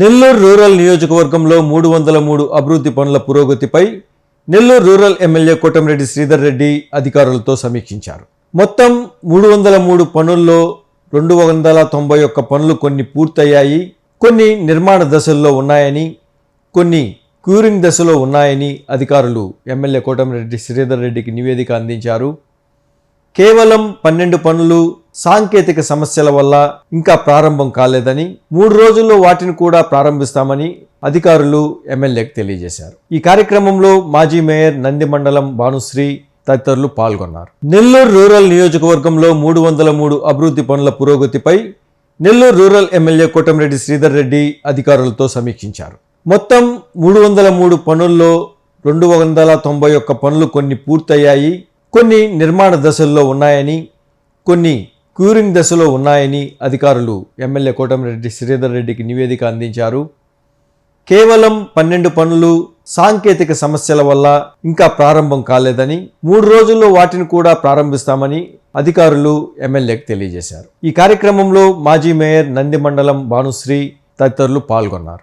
Nellore rural నియోజకవర్గంలో మూడు వందల మూడు అభివృద్ధి పనుల పురోగతిపై నెల్లూరు రూరల్ ఎమ్మెల్యే కోటమిరెడ్డి శ్రీధర్ రెడ్డి అధికారులతో సమీక్షించారు. మొత్తం మూడు వందల మూడు పనుల్లో రెండు వందల తొంభై ఒక్క పనులు కొన్ని పూర్తయ్యాయి కొన్ని నిర్మాణ దశల్లో ఉన్నాయని కొన్ని క్యూరింగ్ దశలో ఉన్నాయని అధికారులు ఎమ్మెల్యే కోటమిరెడ్డి శ్రీధర్ రెడ్డికి నివేదిక అందించారు. కేవలం పన్నెండు పనులు సాంకేతిక సమస్యల వల్ల ఇంకా ప్రారంభం కాలేదని మూడు రోజుల్లో వాటిని కూడా ప్రారంభిస్తామని అధికారులు ఎమ్మెల్యేకి తెలియజేశారు. ఈ కార్యక్రమంలో మాజీ మేయర్ నంది మండలం భానుశ్రీ తదితరులు పాల్గొన్నారు. నెల్లూరు రూరల్ నియోజకవర్గంలో మూడు వందల మూడు అభివృద్ధి పనుల పురోగతిపై నెల్లూరు రూరల్ ఎమ్మెల్యే కోటమిరెడ్డి శ్రీధర్ రెడ్డి అధికారులతో సమీక్షించారు. మొత్తం మూడు వందల మూడు పనుల్లో రెండు వందల తొంభై ఒక్క పనులు కొన్ని పూర్తయ్యాయి కొన్ని నిర్మాణ దశల్లో ఉన్నాయని కొన్ని క్యూరింగ్ దశలో ఉన్నాయని అధికారులు ఎమ్మెల్యే కోటమిరెడ్డి శ్రీధర్ రెడ్డికి నివేదిక అందించారు. కేవలం పన్నెండు పనులు సాంకేతిక సమస్యల వల్ల ఇంకా ప్రారంభం కాలేదని మూడు రోజుల్లో వాటిని కూడా ప్రారంభిస్తామని అధికారులు ఎమ్మెల్యేకి తెలియజేశారు. ఈ కార్యక్రమంలో మాజీ మేయర్ నంది మండలం భానుశ్రీ తదితరులు పాల్గొన్నారు.